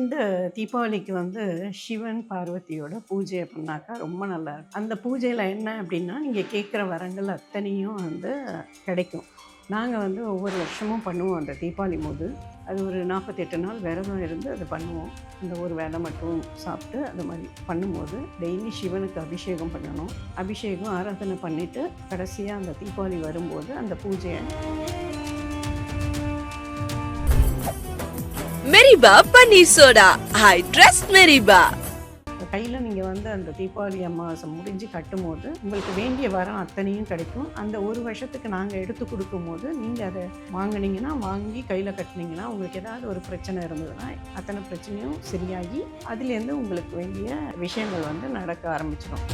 இந்த தீபாவளிக்கு வந்து சிவன் பார்வதியோட பூஜை பண்ணாக்கா ரொம்ப நல்லா இருக்கும். அந்த பூஜையில் என்ன அப்படின்னா நீங்கள் கேட்குற வரங்கள் அத்தனையும் வந்து கிடைக்கும். நாங்கள் வந்து ஒவ்வொரு வருஷமும் பண்ணுவோம் அந்த தீபாவளி போது. அது ஒரு நாற்பத்தெட்டு நாள் விரதம் இருந்து அதை பண்ணுவோம். அந்த ஒரு வேலை மட்டும் சாப்பிட்டு அது மாதிரி பண்ணும்போது டெய்லி சிவனுக்கு அபிஷேகம் பண்ணணும். அபிஷேகம் ஆராதனை பண்ணிவிட்டு கடைசியாக அந்த தீபாவளி வரும்போது அந்த பூஜையை மெரிபா பன்னீர் சோடா. I trust மெரிபா. கையில் நீங்கள் வந்து அந்த தீபாவளி அமாவாசை முடிஞ்சு கட்டும்போது உங்களுக்கு வேண்டிய வரம் அத்தனையும் கிடைக்கும். அந்த ஒரு வருஷத்துக்கு நாங்கள் எடுத்து கொடுக்கும்போது நீங்கள் அதை வாங்குனீங்கன்னா வாங்கி கையில் கட்டினீங்கன்னா உங்களுக்கு ஏதாவது ஒரு பிரச்சனை இருந்ததுன்னா அத்தனை பிரச்சனையும் சரியாகி அதுலேருந்து உங்களுக்கு வேண்டிய விஷயங்கள் வந்து நடக்க ஆரம்பிச்சிடும்.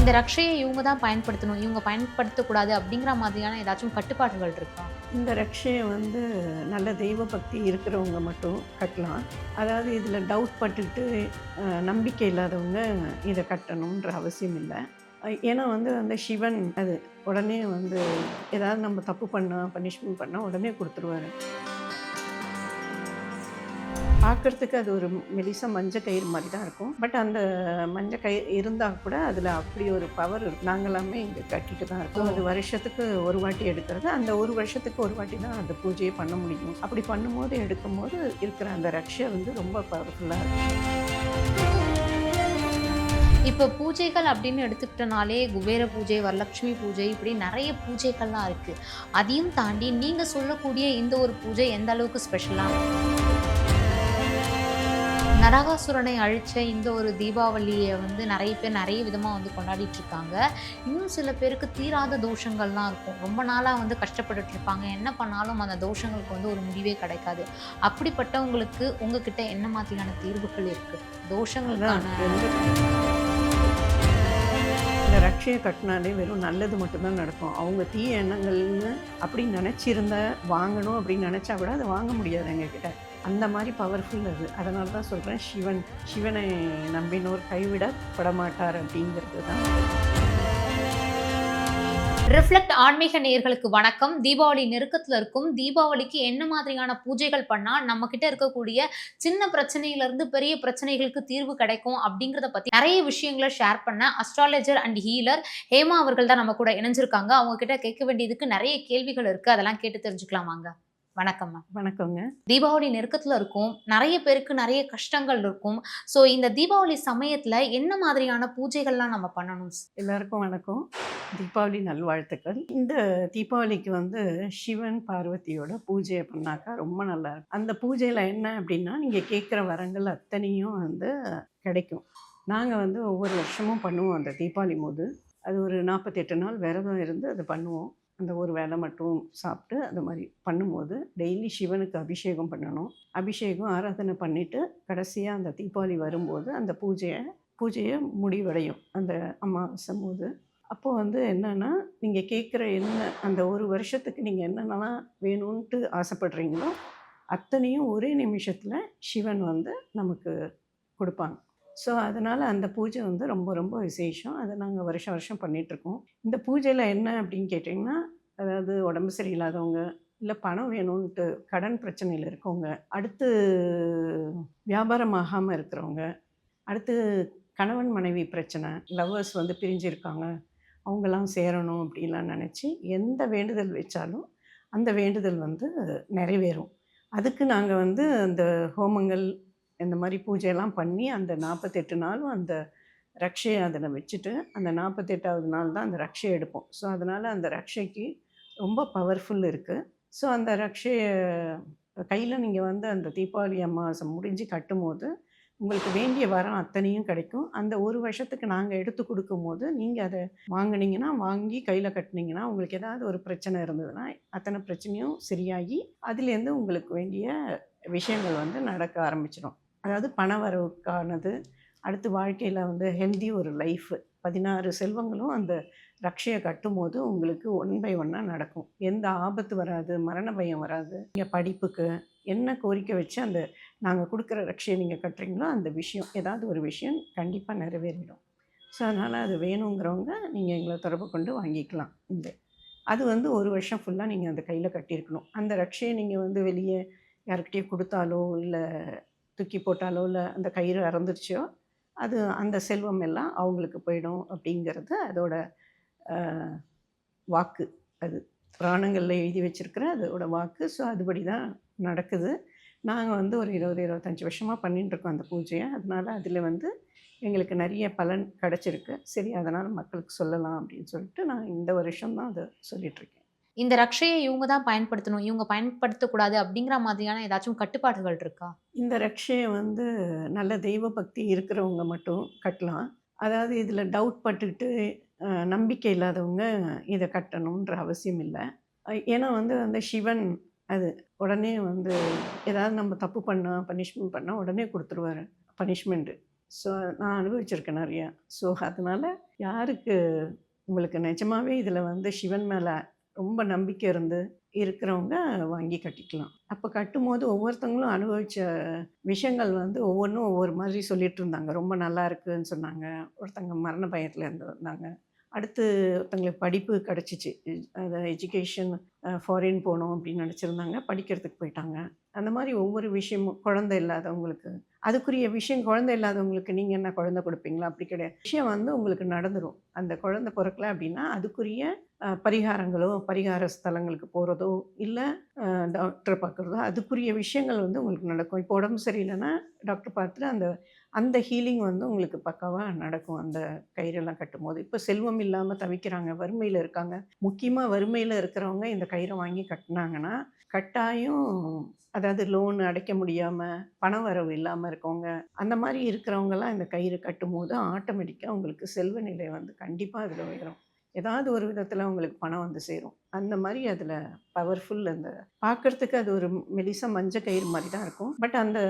இந்த ரக்ஷையை இவங்க தான் பயன்படுத்தணும். இவங்க பயன்படுத்தக்கூடாது அப்படிங்கிற மாதிரியான ஏதாச்சும் கட்டுப்பாடுகள் இருக்கா? இந்த ரக்ஷையை வந்து நல்ல தெய்வ பக்தி இருக்கிறவங்க மட்டும் கட்டலாம். அதாவது இதில் டவுட் பட்டுட்டு நம்பிக்கை இல்லாதவங்க இதை கட்டணுன்ற அவசியம் இல்லை. ஏன்னா வந்து அந்த சிவன் அது உடனே வந்து ஏதாவது நம்ம தப்பு பண்ணால் பனிஷ்மெண்ட் பண்ணால் உடனே கொடுத்துருவாரு. பார்க்குறதுக்கு அது ஒரு மெலிசா மஞ்சள் கயிறு மாதிரி தான் இருக்கும். பட் அந்த மஞ்சள் கயிறு இருந்தால் கூட அதில் அப்படி ஒரு பவர் இருக்கும் நாங்களாமே இங்கே கட்டிட்டு தான் இருக்கோம். அது வருஷத்துக்கு ஒரு வாட்டி எடுக்கிறது. அந்த ஒரு வருஷத்துக்கு ஒரு வாட்டி தான் அந்த பூஜையை பண்ண முடியும். அப்படி பண்ணும்போது எடுக்கும்போது இருக்கிற அந்த ரக்ஷை வந்து ரொம்ப பவர்ஃபுல்லாக இருக்கும். இப்போ பூஜைகள் அப்படின்னு எடுத்துக்கிட்டனாலே குபேர பூஜை வரலட்சுமி பூஜை இப்படி நிறைய பூஜைகள்லாம் இருக்குது அதையும் தாண்டி நீங்கள் சொல்லக்கூடிய இந்த ஒரு பூஜை எந்த அளவுக்கு ஸ்பெஷலாக நரகாசுரனை அழிச்ச இந்த ஒரு தீபாவளியை வந்து நிறைய பேர் நிறைய விதமாக வந்து கொண்டாடிட்டு இருக்காங்க. இன்னும் சில பேருக்கு தீராத தோஷங்கள்லாம் இருக்கும். ரொம்ப நாளாக வந்து கஷ்டப்பட்டுட்டு இருப்பாங்க. என்ன பண்ணாலும் அந்த தோஷங்களுக்கு வந்து ஒரு முடிவே கிடைக்காது. அப்படிப்பட்டவங்களுக்கு உங்ககிட்ட என்ன மாதிரியான தீர்வுகள் இருக்குது அதான் தோஷங்களுக்கான இந்த ரக்ஷையை கட்டினாலே வெறும் நல்லது மட்டும்தான் நடக்கும். அவங்க தீய எண்ணங்கள்னு அப்படி நினச்சிருந்த வாங்கணும் அப்படின்னு நினச்சா கூட அதை வாங்க முடியாது எங்ககிட்ட. அந்த மாதிரி பவர்ஃபுல் அது. அதனால தான் சொல்கிறேன் சிவன் சிவனை நம்பினோர் கைவிடப்படமாட்டார் அப்படிங்கிறது தான். ரிஃப்ளெக்ட் ஆன்மீக நேயர்களுக்கு வணக்கம். தீபாவளி நெருக்கத்தில் இருக்கும். தீபாவளிக்கு என்ன மாதிரியான பூஜைகள் பண்ணால் நம்ம கிட்ட இருக்கக்கூடிய சின்ன பிரச்சனையிலேருந்து பெரிய பிரச்சனைகளுக்கு தீர்வு கிடைக்கும் அப்படிங்கிறத பற்றி நிறைய விஷயங்களை ஷேர் பண்ண அஸ்ட்ராலஜர் அண்ட் ஹீலர் ஹேமா அவர்கள் தான் நம்ம கூட இணைஞ்சிருக்காங்க. அவங்க கிட்ட கேட்க வேண்டியதுக்கு நிறைய கேள்விகள் இருக்குது அதெல்லாம் கேட்டு தெரிஞ்சுக்கலாம் வாங்க. வணக்கம் மேம் வணக்கங்க தீபாவளி நெருக்கத்துல இருக்கும். நிறைய பேருக்கு நிறைய கஷ்டங்கள் இருக்கும். ஸோ இந்த தீபாவளி சமயத்துல என்ன மாதிரியான பூஜைகள்லாம் நம்ம பண்ணணும்? எல்லாருக்கும் வணக்கம். தீபாவளி நல்வாழ்த்துக்கள். இந்த தீபாவளிக்கு வந்து சிவன் பார்வதியோட பூஜையை பண்ணாக்கா ரொம்ப நல்லா இருக்கும். அந்த பூஜையில் என்ன அப்படின்னா நீங்கள் கேட்குற வரங்கள் அத்தனையும் வந்து கிடைக்கும். நாங்கள் வந்து ஒவ்வொரு வருஷமும் பண்ணுவோம் அந்த தீபாவளி போது அது ஒரு நாற்பத்தெட்டு நாள் விரதம் இருந்து அதை பண்ணுவோம். அந்த ஒரு வேலை மட்டும் சாப்பிட்டு அது மாதிரி பண்ணும்போது டெய்லி சிவனுக்கு அபிஷேகம் பண்ணணும். அபிஷேகம் ஆராதனை பண்ணிவிட்டு கடைசியாக அந்த தீபாவளி வரும்போது அந்த பூஜையை பூஜையை முடிவடையும். அந்த அமாவாசை போது. அப்போது வந்து என்னென்னா நீங்கள் கேட்குற என்ன அந்த ஒரு வருஷத்துக்கு நீங்கள் என்னென்னலாம் வேணும்ன்ட்டு ஆசைப்படுறீங்களோ அத்தனையும் ஒரே நிமிஷத்தில் சிவன் வந்து நமக்கு கொடுப்பாங்க. ஸோ அதனால் அந்த பூஜை வந்து ரொம்ப ரொம்ப விசேஷம். அதை நாங்கள் வருஷம் வருஷம் பண்ணிகிட்ருக்கோம் இந்த பூஜையில் என்ன அப்படின்னு கேட்டிங்கன்னா அதாவது உடம்பு சரியில்லாதவங்க இல்லை பணம் வேணும்ன்ட்டு கடன் பிரச்சனையில் இருக்கவங்க அடுத்து வியாபாரம் ஆகாமல் இருக்கிறவங்க அடுத்து கணவன் மனைவி பிரச்சனை லவ்வர்ஸ் வந்து பிரிஞ்சிருக்காங்க அவங்கெல்லாம் சேரணும் அப்படிலாம் நினச்சி எந்த வேண்டுதல் வச்சாலும் அந்த வேண்டுதல் வந்து நிறைவேறும். அதுக்கு நாங்கள் வந்து அந்த ஹோமங்கள் இந்த மாதிரி பூஜையெல்லாம் பண்ணி அந்த நாற்பத்தெட்டு நாளும் அந்த ரக்ஷையை அதில் வச்சுட்டு அந்த நாற்பத்தெட்டாவது நாள் தான் அந்த ரக்ஷையை எடுப்போம். ஸோ அதனால் அந்த ரக்ஷைக்கு ரொம்ப பவர்ஃபுல் இருக்குது ஸோ அந்த ரக்ஷையை கையில் நீங்கள் வந்து அந்த தீபாவளி அமாவாசை முடிஞ்சு கட்டும்போது உங்களுக்கு வேண்டிய வரம் அத்தனையும் கிடைக்கும். அந்த ஒரு வருஷத்துக்கு நாங்கள் எடுத்து கொடுக்கும்போது நீங்கள் அதை வாங்கினீங்கன்னா வாங்கி கையில் கட்டினீங்கன்னா உங்களுக்கு ஏதாவது ஒரு பிரச்சனை இருந்ததுன்னா அத்தனை பிரச்சனையும் சரியாகி அதுலேருந்து உங்களுக்கு வேண்டிய விஷயங்கள் வந்து நடக்க ஆரம்பிச்சிடும். அதாவது பண வரவுக்கானது அடுத்து வாழ்க்கையில் வந்து ஹெல்தி ஒரு லைஃபு பதினாறு செல்வங்களும் அந்த ரக்ஷையை கட்டும்போது உங்களுக்கு ஒன் பை ஒன்னாக நடக்கும். எந்த ஆபத்து வராது மரண பயம் வராது. நீங்கள் படிப்புக்கு என்ன கோரிக்கை வச்சு அந்த நாங்கள் கொடுக்குற ரக்ஷையை நீங்கள் கட்டுறீங்களோ அந்த விஷயம் ஏதாவது ஒரு விஷயம் கண்டிப்பாக நிறைவேறிடும். ஸோ அதனால் அது வேணுங்கிறவங்க நீங்கள் எங்களை தொடர்பு கொண்டு வாங்கிக்கலாம் இந்த. அது வந்து ஒரு வருஷம் ஃபுல்லாக நீங்கள் அந்த கையில் கட்டியிருக்கணும். அந்த ரக்ஷையை நீங்கள் வந்து வெளியே யாருக்கிட்டேயோ கொடுத்தாலோ இல்லை தூக்கி போட்டாலோ இல்லை அந்த கயிறு அறந்துருச்சோ அது அந்த செல்வம் எல்லாம் அவங்களுக்கு போயிடும் அப்படிங்கிறது அதோட வாக்கு. அது புராணங்களில் எழுதி வச்சிருக்கிற அதோட வாக்கு. ஸோ அதுபடி தான் நடக்குது. நாங்கள் வந்து ஒரு இருபது இருபத்தஞ்சி வருஷமாக பண்ணிட்டுருக்கோம் அந்த பூஜையை. அதனால் அதில் வந்து எங்களுக்கு நிறைய பலன் கிடச்சிருக்கு. சரி அதனால் மக்களுக்கு சொல்லலாம் அப்படின்னு சொல்லிட்டு நான் இந்த வருஷம் தான் அதை சொல்லிகிட்ருக்கேன் இந்த ரக்ஷையை இவங்க தான் பயன்படுத்தணும் இவங்க பயன்படுத்தக்கூடாது அப்படிங்கிற மாதிரியான ஏதாச்சும் கட்டுப்பாடுகள் இருக்கா? இந்த ரக்ஷையை வந்து நல்ல தெய்வ பக்தி இருக்கிறவங்க மட்டும் கட்டலாம். அதாவது இதில் டவுட் பட்டுக்கிட்டு நம்பிக்கை இல்லாதவங்க இதை கட்டணுன்ற அவசியம் இல்லை. ஏன்னா வந்து அந்த சிவன் அது உடனே வந்து ஏதாவது நம்ம தப்பு பண்ணால் பனிஷ்மெண்ட் பண்ணால் உடனே கொடுத்துருவாரு பனிஷ்மெண்ட்டு ஸோ நான் அனுபவிச்சிருக்கேன் நிறையா. ஸோ அதனால் யாருக்கு உங்களுக்கு நிஜமாவே இதில் வந்து சிவன் மேலே ரொம்ப நம்பிக்கை இருந்து இருக்கிறவங்க வாங்கி கட்டிக்கலாம். அப்போ கட்டும்போது ஒவ்வொருத்தவங்களும் அனுபவித்த விஷயங்கள் வந்து ஒவ்வொன்றும் ஒவ்வொரு மாதிரி சொல்லிட்டு இருந்தாங்க. ரொம்ப நல்லா இருக்குதுன்னு சொன்னாங்க. ஒருத்தங்க மரண பயத்தில் இருந்து வந்தாங்க. அடுத்து ஒருத்தங்களுக்கு படிப்பு கிடச்சிச்சு. அதை எஜுகேஷன் ஃபாரின் போகணும் அப்படின்னு நினச்சிருந்தாங்க. படிக்கிறதுக்கு போயிட்டாங்க. அந்த மாதிரி ஒவ்வொரு விஷயமும் குழந்தை இல்லாதவங்களுக்கு அதுக்குரிய விஷயம் குழந்தை இல்லாதவங்களுக்கு நீங்கள் என்ன குழந்தை கொடுப்பீங்களா? அப்படி கிடையாது. விஷயம் வந்து உங்களுக்கு நடந்துடும் அந்த குழந்தை பிறக்கல அப்படின்னா அதுக்குரிய பரிகாரங்களோ பரிகார ஸ்தலங்களுக்கு போகிறதோ இல்லை டாக்டரை பார்க்குறதோ அதுக்குரிய விஷயங்கள் வந்து உங்களுக்கு நடக்கும். இப்போ உடம்பு சரியில்லைன்னா டாக்டர் பார்த்துட்டு அந்த அந்த ஹீலிங் வந்து உங்களுக்கு பக்காவாக நடக்கும். அந்த கயிறெல்லாம் கட்டும்போது. இப்போ செல்வம் இல்லாமல் தவிக்கிறாங்க. வறுமையில் இருக்காங்க. முக்கியமாக வறுமையில் இருக்கிறவங்க இந்த கயிறை வாங்கி கட்டினாங்கன்னா கட்டாயம் அதாவது லோன் அடைக்க முடியாமல் பண வரவு இல்லாமல் இருக்கவங்க அந்த மாதிரி இருக்கிறவங்கலாம் இந்த கயிறு கட்டும்போது ஆட்டோமேட்டிக்காக உங்களுக்கு செல்வ நிலை வந்து கண்டிப்பாக அதில் உயரும். ஏதாவது ஒரு விதத்தில் உங்களுக்கு பணம் வந்து சேரும். அந்த மாதிரி அதில் பவர்ஃபுல் அந்த பார்க்குறதுக்கு அது ஒரு மெலிசா மஞ்சள் கயிறு மாதிரி தான் இருக்கும். பட் அந்த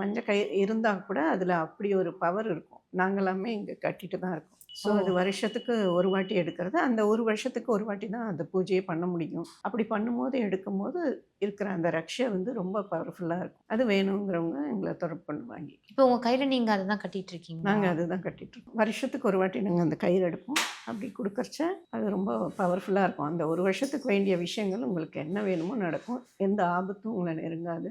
மஞ்சள் கயிறு இருந்தால் கூட அதில் அப்படி ஒரு பவர் இருக்கும். நாங்களாமே இங்கே கட்டிட்டு தான் இருக்கோம். ஸோ அது வருஷத்துக்கு ஒரு வாட்டி எடுக்கிறது. அந்த ஒரு வருஷத்துக்கு ஒரு வாட்டி தான் அந்த பூஜையை பண்ண முடியும். அப்படி பண்ணும்போது எடுக்கும்போது இருக்கிற அந்த ரக்ஷை வந்து ரொம்ப பவர்ஃபுல்லாக இருக்கும். அது வேணுங்கிறவங்க எங்களை தொடர்பு பண்ணுவாங்க இப்போ உங்க கையில நீங்க அதை தான் கட்டிட்டு இருக்கீங்க நாங்கள் அதுதான் கட்டிட்டு இருக்கோம் வருஷத்துக்கு ஒரு வாட்டி நாங்கள் அந்த கயிறு எடுப்போம். அப்படி கொடுக்கறச்ச அது ரொம்ப பவர்ஃபுல்லாக இருக்கும். அந்த ஒரு வருஷத்துக்கு வேண்டிய விஷயங்கள் உங்களுக்கு என்ன வேணுமோ நடக்கும். எந்த ஆபத்தும் உங்களை நெருங்காது.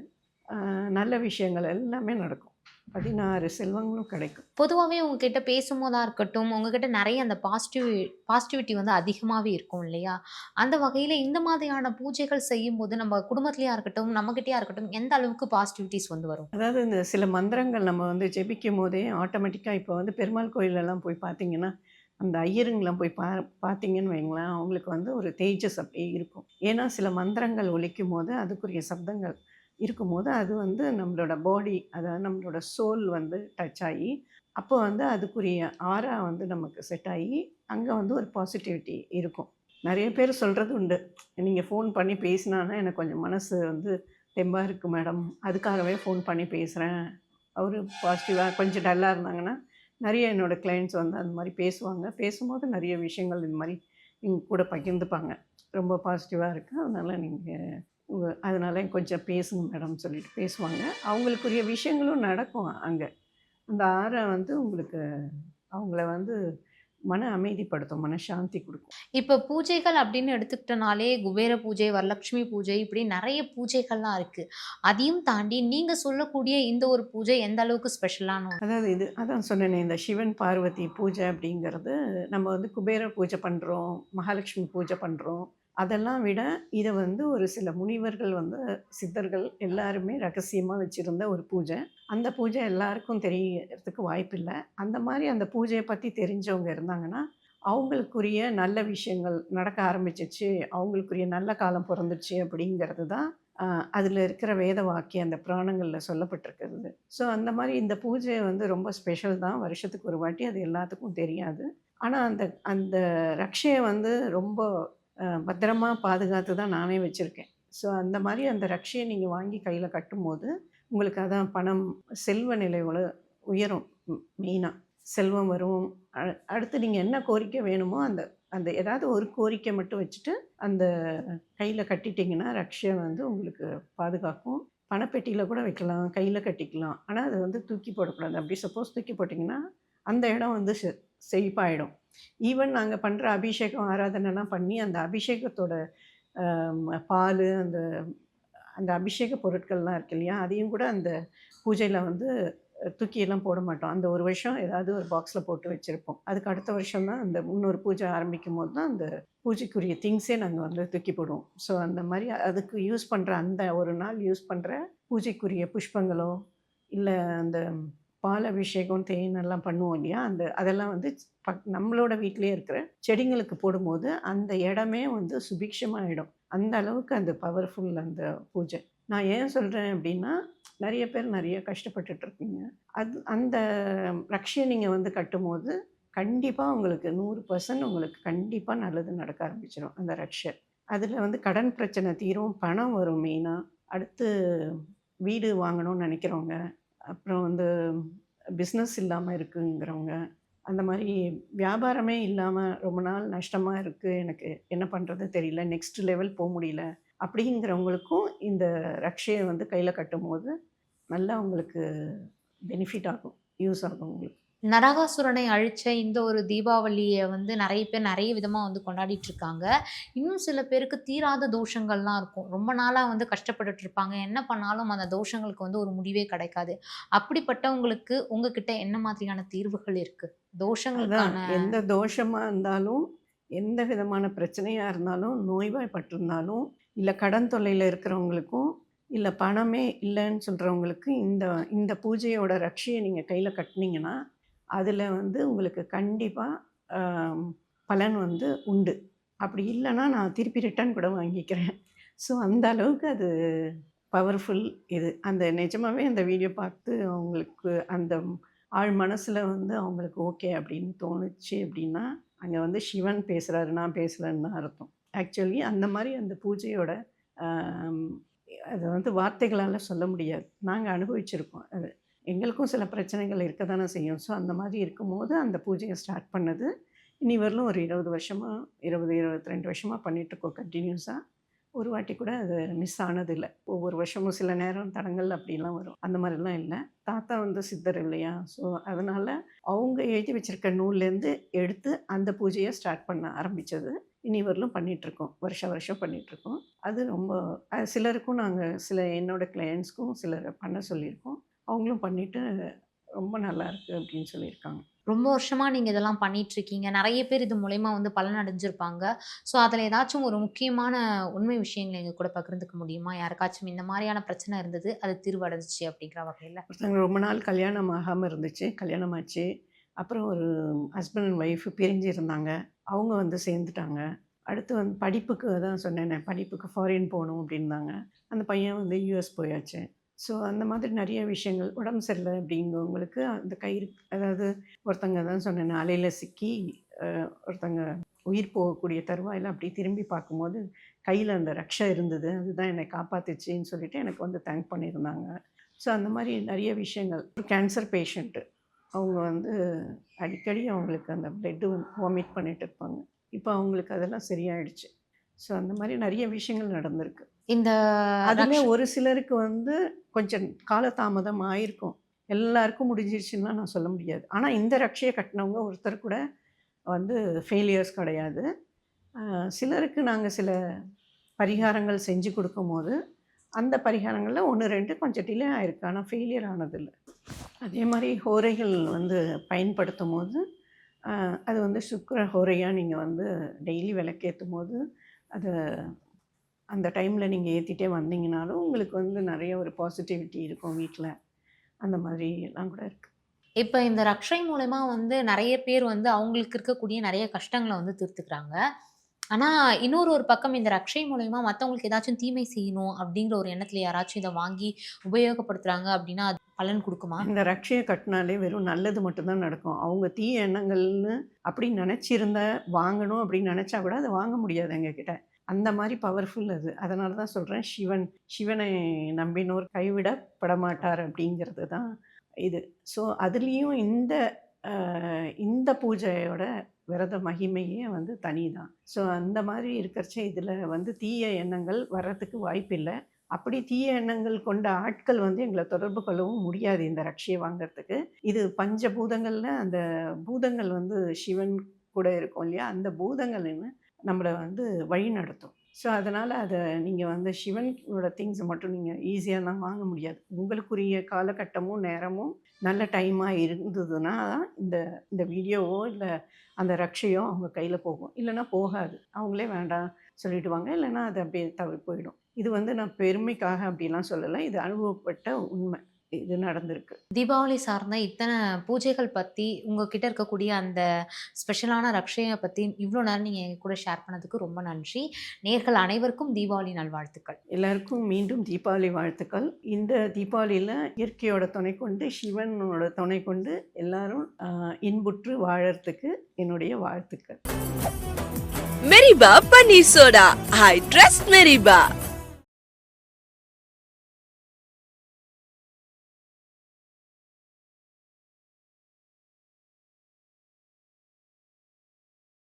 நல்ல விஷயங்கள் எல்லாமே நடக்கும். பதினாறு செல்வங்களும் கிடைக்கும். பொதுவாகவே உங்ககிட்ட பேசும்போதா இருக்கட்டும் உங்ககிட்ட நிறைய அந்த பாசிட்டிவ் பாசிட்டிவிட்டி வந்து அதிகமாகவே இருக்கும் இல்லையா? அந்த வகையில் இந்த மாதிரியான பூஜைகள் செய்யும்போது நம்ம குடும்பத்துலையா இருக்கட்டும் நம்மகிட்டயா இருக்கட்டும் எந்த அளவுக்கு பாசிட்டிவிட்டிஸ் வந்து வரும்? அதாவது இந்த சில மந்திரங்கள் நம்ம வந்து ஜெபிக்கும் போதே ஆட்டோமேட்டிக்காக இப்போ வந்து பெருமாள் கோயிலெல்லாம் போய் பார்த்தீங்கன்னா அந்த ஐயருங்கெல்லாம் போய் பா பார்த்தீங்கன்னு வைங்களேன் அவங்களுக்கு வந்து ஒரு தேஜஸ் அப்படியே இருக்கும். ஏன்னா சில மந்திரங்கள் ஒலிக்கும் போது அதுக்குரிய சப்தங்கள் இருக்கும்போது அது வந்து நம்மளோட பாடி அதாவது நம்மளோட சோல் வந்து டச் ஆகி அப்போ வந்து அதுக்குரிய ஆரா வந்து நமக்கு செட் ஆகி அங்கே வந்து ஒரு பாசிட்டிவிட்டி இருக்கும். நிறைய பேர் சொல்கிறது உண்டு. நீங்கள் ஃபோன் பண்ணி பேசினானா எனக்கு கொஞ்சம் மனசு வந்து தெம்பாக இருக்குது மேடம் அதுக்காகவே ஃபோன் பண்ணி பேசுகிறேன் அவர் பாசிட்டிவாக கொஞ்சம் டல்லாக இருந்தாங்கன்னா நிறைய என்னோடய கிளைண்ட்ஸ் வந்து அந்த மாதிரி பேசுவாங்க. பேசும்போது நிறைய விஷயங்கள் இந்த மாதிரி எங்க கூட பகிர்ந்துப்பாங்க. ரொம்ப பாசிட்டிவாக இருக்குது அதனால் நீங்கள் உங்கள் கொஞ்சம் பேசுங்க மேடம் சொல்லிட்டு பேசுவாங்க. அவங்களுக்குரிய விஷயங்களும் நடக்கும் அங்கே. அந்த ஆறை வந்து உங்களுக்கு அவங்கள வந்து மன அமைதிப்படுத்தும் மனசாந்தி கொடுக்கும். இப்போ பூஜைகள் அப்படின்னு எடுத்துக்கிட்டனாலே குபேர பூஜை வரலட்சுமி பூஜை இப்படி நிறைய பூஜைகள்லாம் இருக்கு. அதையும் தாண்டி நீங்க சொல்லக்கூடிய இந்த ஒரு பூஜை எந்த அளவுக்கு ஸ்பெஷலான அதாவது இது அதான் சொன்னேனே இந்த சிவன் பார்வதி பூஜை அப்படிங்கிறது நம்ம வந்து குபேர பூஜை பண்ணுறோம் மகாலட்சுமி பூஜை பண்ணுறோம் அதெல்லாம் விட இதை வந்து ஒரு சில முனிவர்கள் வந்து சித்தர்கள் எல்லாருமே ரகசியமாக வச்சுருந்த ஒரு பூஜை. அந்த பூஜை எல்லாருக்கும் தெரியறதுக்கு வாய்ப்பில்லை. அந்த மாதிரி அந்த பூஜையை பற்றி தெரிஞ்சவங்க இருந்தாங்கன்னா அவங்களுக்குரிய நல்ல விஷயங்கள் நடக்க ஆரம்பிச்சிச்சு அவங்களுக்குரிய நல்ல காலம் பிறந்துச்சு அப்படிங்கிறது தான் அதில் இருக்கிற வேத வாக்கியம் அந்த புராணங்களில் சொல்லப்பட்டிருக்கிறது. ஸோ அந்த மாதிரி இந்த பூஜை வந்து ரொம்ப ஸ்பெஷல் தான். வருஷத்துக்கு ஒரு வாட்டி அது எல்லாத்துக்கும் தெரியாது. ஆனால் அந்த அந்த ரக்ஷையை வந்து ரொம்ப பத்திரமாக பத்திரமா பாதுகாத்து தான் நானே வச்சுருக்கேன். ஸோ அந்த மாதிரி அந்த ரக்ஷையை நீங்கள் வாங்கி கையில் கட்டும்போது உங்களுக்கு அதான் பணம் செல்வ நிலையோட உயரும் மெயினாக செல்வம் வரும். அடுத்து நீங்கள் என்ன கோரிக்கை வேணுமோ அந்த அந்த ஏதாவது ஒரு கோரிக்கை மட்டும் வச்சுட்டு அந்த கையில் கட்டிட்டிங்கன்னா ரக்ஷை வந்து உங்களுக்கு பாதுகாக்கும். பணப்பெட்டியில் கூட வைக்கலாம் கையில் கட்டிக்கலாம். ஆனால் அது வந்து தூக்கி போடக்கூடாது. அப்படி சப்போஸ் தூக்கி போட்டிங்கன்னா அந்த இடம் வந்து செ செழிப்பாயிடும். ஈவன் நாங்கள் பண்ணுற அபிஷேகம் ஆராதனைலாம் பண்ணி அந்த அபிஷேகத்தோட பால் அந்த அந்த அபிஷேக பொருட்கள்லாம் இருக்கு இல்லையா? அதையும் கூட அந்த பூஜையில் வந்து தூக்கியெல்லாம் போட மாட்டோம். அந்த ஒரு வருஷம் ஏதாவது ஒரு பாக்ஸில் போட்டு வச்சுருப்போம். அதுக்கு அடுத்த வருஷம் தான் அந்த இன்னொரு பூஜை ஆரம்பிக்கும் போது தான் அந்த பூஜைக்குரிய திங்ஸே நாங்கள் வந்து தூக்கி போடுவோம். ஸோ அந்த மாதிரி அதுக்கு யூஸ் பண்ணுற அந்த ஒரு நாள் யூஸ் பண்ணுற பூஜைக்குரிய புஷ்பங்களோ இல்லை அந்த பால் அபிஷேகம் தேன் எல்லாம் பண்ணுவோம் இல்லையா? அந்த அதெல்லாம் வந்து பக் நம்மளோட வீட்டிலே இருக்கிற செடிங்களுக்கு போடும்போது அந்த இடமே வந்து சுபிக்ஷமாகிடும் அந்த அளவுக்கு அந்த பவர்ஃபுல் அந்த பூஜை. நான் ஏன் சொல்கிறேன் அப்படின்னா நிறைய பேர் நிறைய கஷ்டப்பட்டுட்டு இருக்கீங்க. அது அந்த ரக்ஷையை நீங்கள் வந்து கட்டும்போது கண்டிப்பாக உங்களுக்கு நூறு பர்சன்ட் உங்களுக்கு கண்டிப்பாக நல்லது நடக்க ஆரம்பிச்சிடும் அந்த ரக்ஷை அதில் வந்து கடன் பிரச்சனை தீரும் பணம் வரும் மெயினாக அடுத்து வீடு வாங்கணும்னு நினைக்கிறவங்க அப்புறம் வந்து பிஸ்னஸ் இல்லாமல் இருக்குங்கிறவங்க அந்த மாதிரி வியாபாரமே இல்லாமல் ரொம்ப நாள் நஷ்டமாக இருக்குது எனக்கு என்ன பண்ணுறது தெரியல நெக்ஸ்ட் லெவல் போக முடியல அப்படிங்கிறவங்களுக்கும் இந்த ரக்ஷையை வந்து கையில் கட்டும்போது நல்லா உங்களுக்கு பெனிஃபிட் ஆகும் யூஸ் ஆகும் உங்களுக்கு. நரகாசுரனை அழிச்ச இந்த ஒரு தீபாவளியை வந்து நிறைய பேர் நிறைய விதமாக வந்து கொண்டாடிட்டு இருக்காங்க. இன்னும் சில பேருக்கு தீராத தோஷங்கள்லாம் இருக்கும். ரொம்ப நாளாக வந்து கஷ்டப்பட்டுட்டு இருப்பாங்க. என்ன பண்ணாலும் அந்த தோஷங்களுக்கு வந்து ஒரு முடிவே கிடைக்காது. அப்படிப்பட்டவங்களுக்கு உங்ககிட்ட என்ன மாதிரியான தீர்வுகள் இருக்கு? தோஷங்களுக்கான எந்த தோஷமாக இருந்தாலும் எந்த விதமான பிரச்சனையாக இருந்தாலும் நோய்வாய்ப்பட்டிருந்தாலும் இல்லை கடன் தொல்லையில் இருக்கிறவங்களுக்கும் இல்லை பணமே இல்லைன்னு சொல்கிறவங்களுக்கு இந்த இந்த பூஜையோட ரட்சியை நீங்கள் கையில் கட்டினீங்கன்னா அதில் வந்து உங்களுக்கு கண்டிப்பாக பலன் வந்து உண்டு. அப்படி இல்லைன்னா நான் திருப்பி ரிட்டர்ன் கூட வாங்கிக்கிறேன். ஸோ அந்த அளவுக்கு அது பவர்ஃபுல் இது. அந்த நிஜமாகவே அந்த வீடியோ பார்த்து அவங்களுக்கு அந்த ஆழ் மனசில் வந்து அவங்களுக்கு ஓகே அப்படின்னு தோணுச்சு அப்படின்னா அங்கே வந்து சிவன் பேசுகிறாரு நான் பேசுகிறேன்னு தான் அர்த்தம். ஆக்சுவலி அந்த மாதிரி அந்த பூஜையோட அதை அது வந்து வார்த்தைகளால் சொல்ல முடியாது. நாங்கள் அனுபவிச்சிருக்கோம் அது. எங்களுக்கும் சில பிரச்சனைகள் இருக்க தானே செய்யும். ஸோ அந்த மாதிரி இருக்கும்போது அந்த பூஜையை ஸ்டார்ட் பண்ணது. இனி வரலும் ஒரு இருபது வருஷமாக இருபது இருபத்தி ரெண்டு வருஷமாக பண்ணிகிட்ருக்கோம் கண்டினியூஸாக ஒரு வாட்டி கூட அது மிஸ் ஆனதில்லை. ஒவ்வொரு வருஷமும் சில நேரம் தடங்கள் அப்படிலாம் வரும். அந்த மாதிரிலாம் இல்லை. தாத்தா வந்து சித்தர் இல்லையா? ஸோ அதனால் அவங்க எழுதி வச்சிருக்க நூல்லேருந்து எடுத்து அந்த பூஜையை ஸ்டார்ட் பண்ண ஆரம்பித்தது இனி வரலும் பண்ணிகிட்ருக்கோம் வருஷ வருஷம் பண்ணிகிட்ருக்கோம் அது ரொம்ப சிலருக்கும் நாங்கள் சில என்னோடய கிளையண்ட்ஸ்க்கும் சிலர் பண்ண சொல்லியிருக்கோம். அவங்களும் பண்ணிவிட்டு ரொம்ப நல்லா இருக்கு அப்படின்னு சொல்லியிருக்காங்க. ரொம்ப வருஷமா நீங்க இதெல்லாம் பண்ணிட்டு இருக்கீங்க நிறைய பேர் இது மூலயமா வந்து பலன் அடைஞ்சிருப்பாங்க ஸோ அதில் ஏதாச்சும் ஒரு முக்கியமான உண்மை விஷயங்களை எங்க கூட பகிர்ந்துக்க முடியுமா? யாருக்காச்சும் இந்த மாதிரியான பிரச்சனை இருந்தது அது தீர்வடைஞ்சிச்சு அப்படிங்கிற வகையில்? ஒருத்தவங்க ரொம்ப நாள் கல்யாணம் ஆகாமல் இருந்துச்சு கல்யாணம் ஆச்சு அப்புறம் ஒரு ஹஸ்பண்ட் அண்ட் ஒய்ஃப் பிரிஞ்சு இருந்தாங்க அவங்க வந்து சேர்ந்துட்டாங்க. அடுத்து வந்து படிப்புக்கு தான் சொன்னேனே படிப்புக்கு ஃபாரின் போகணும் அப்படின்னாங்க. அந்த பையன் வந்து யூஎஸ் போயாச்சு. ஸோ அந்த மாதிரி நிறைய விஷயங்கள் உடம்பு சரியில்லை அப்படிங்கிறவங்களுக்கு அந்த கயிறு அதாவது ஒருத்தங்க தான் சொன்னேன் அலையில் சிக்கி ஒருத்தங்க உயிர் போகக்கூடிய தருவாயில் அப்படி திரும்பி பார்க்கும்போது கையில் அந்த ரக்ஷா இருந்தது அதுதான் என்னை காப்பாற்றுச்சின்னு சொல்லிட்டு எனக்கு வந்து தேங்க் பண்ணியிருந்தாங்க. ஸோ அந்த மாதிரி நிறைய விஷயங்கள். கேன்சர் பேஷண்ட்டு அவங்க வந்து அடிக்கடி அவங்களுக்கு அந்த பிளட்டு வந்து வாமிட் பண்ணிகிட்டு இருப்பாங்க. இப்போ அவங்களுக்கு அதெல்லாம் சரியாயிடுச்சு. ஸோ அந்த மாதிரி நிறைய விஷயங்கள் நடந்திருக்கு. இந்த ரக்ஷ- ஒரு சிலருக்கு வந்து கொஞ்சம் காலதாமதம் ஆயிருக்கும். எல்லாருக்கும் முடிஞ்சிருச்சுன்னா நான் சொல்ல முடியாது. ஆனால் இந்த ரக்ஷையை கட்டினவங்க ஒருத்தர் கூட வந்து ஃபெயிலியர்ஸ் கிடையாது. சிலருக்கு நாங்கள் சில பரிகாரங்கள் செஞ்சு கொடுக்கும்போது அந்த பரிகாரங்களில் ஒன்று ரெண்டு கொஞ்சம் டிலே ஆயிருக்கு. ஆனால் ஃபெயிலியர் ஆனதில்லை. அதே மாதிரி ஹோரைகள் வந்து பயன்படுத்தும் போது அது வந்து சுக்கிர ஹோரையாக நீங்கள் வந்து டெய்லி விளக்கேற்றும் போது அது அந்த டைமில் நீங்கள் ஏற்றிட்டே வந்தீங்கனாலும் உங்களுக்கு வந்து நிறைய ஒரு பாசிட்டிவிட்டி இருக்கும் வீட்டில் அந்த மாதிரி எல்லாம் கூட இருக்குது இப்போ இந்த ரக்ஷை மூலயமா வந்து நிறைய பேர் வந்து அவங்களுக்கு இருக்கக்கூடிய நிறைய கஷ்டங்களை வந்து தீர்த்துக்கிறாங்க. ஆனால் இன்னொரு ஒரு பக்கம் இந்த ரக்ஷை மூலயமா மற்றவங்களுக்கு ஏதாச்சும் தீமை செய்யணும் அப்படிங்கிற ஒரு எண்ணத்தில் யாராச்சும் இதை வாங்கி உபயோகப்படுத்துகிறாங்க அப்படின்னா பலன் கொடுக்குமா? இந்த ரக்ஷையை கட்டினாலே வெறும் நல்லது மட்டும்தான் நடக்கும். அவங்க தீய எண்ணங்கள்னு அப்படி நினச்சிருந்த வாங்கணும் அப்படின்னு நினச்சா கூட அதை வாங்க முடியாது எங்ககிட்ட. அந்த மாதிரி பவர்ஃபுல் அது. அதனால தான் சொல்கிறேன் சிவன் சிவனை நம்பினோர் கைவிடப்படமாட்டார் அப்படிங்கிறது தான் இது. ஸோ அதுலேயும் இந்த இந்த பூஜையோட விரத மகிமையே வந்து தனி தான் ஸோ அந்த மாதிரி இருக்கிறச்ச இதில் வந்து தீய எண்ணங்கள் வர்றதுக்கு வாய்ப்பில்லை. அப்படி தீய எண்ணங்கள் கொண்ட ஆட்கள் வந்து எங்களை தொடர்பு கொள்ளவும் முடியாது இந்த ரக்ஷையை வாங்குறதுக்கு. இது பஞ்சபூதங்களில் அந்த பூதங்கள் வந்து சிவன் கூட இருக்கும் இல்லையா? அந்த பூதங்கள்னு நம்மளை வந்து வழி நடத்தும். ஸோ அதனால் அதை நீங்கள் வந்து சிவனோட திங்ஸ் மட்டும் நீங்கள் ஈஸியாலாம் வாங்க முடியாது. உங்களுக்குரிய காலகட்டமும் நேரமும் நல்ல டைமாக இருந்ததுன்னா தான் இந்த இந்த வீடியோவோ இல்லை அந்த ரக்ஷையோ அவங்க கையில் போகும். இல்லைன்னா போகாது. அவங்களே வேண்டாம் சொல்லிவிடுவாங்க இல்லைன்னா அது அப்படியே தவிர போயிடும். இது வந்து நான் பெருமைக்காக அப்படிலாம் சொல்லலை. இது அனுபவப்பட்ட உண்மை. இது நடந்திருக்கு. தீபாவளி சார்ந்த இத்தனை பூஜைகள் பத்தி உங்ககிட்ட இருக்கக்கூடிய அந்த ஸ்பெஷலான ரக்ஷையை பத்தி இவ்வளோ நேரம் நீங்க எங்க கூட ஷேர் பண்ணதுக்கு ரொம்ப நன்றி. நேர்கள் அனைவருக்கும் தீபாவளி நல்வாழ்த்துக்கள். எல்லாருக்கும் மீண்டும் தீபாவளி வாழ்த்துக்கள். இந்த தீபாவளியில் இயற்கையோட துணை கொண்டு சிவனோட துணை கொண்டு எல்லாரும் இன்புற்று வாழறதுக்கு என்னுடைய வாழ்த்துக்கள். மெரிபா பன்னீர் சோடா. I trust Meriba.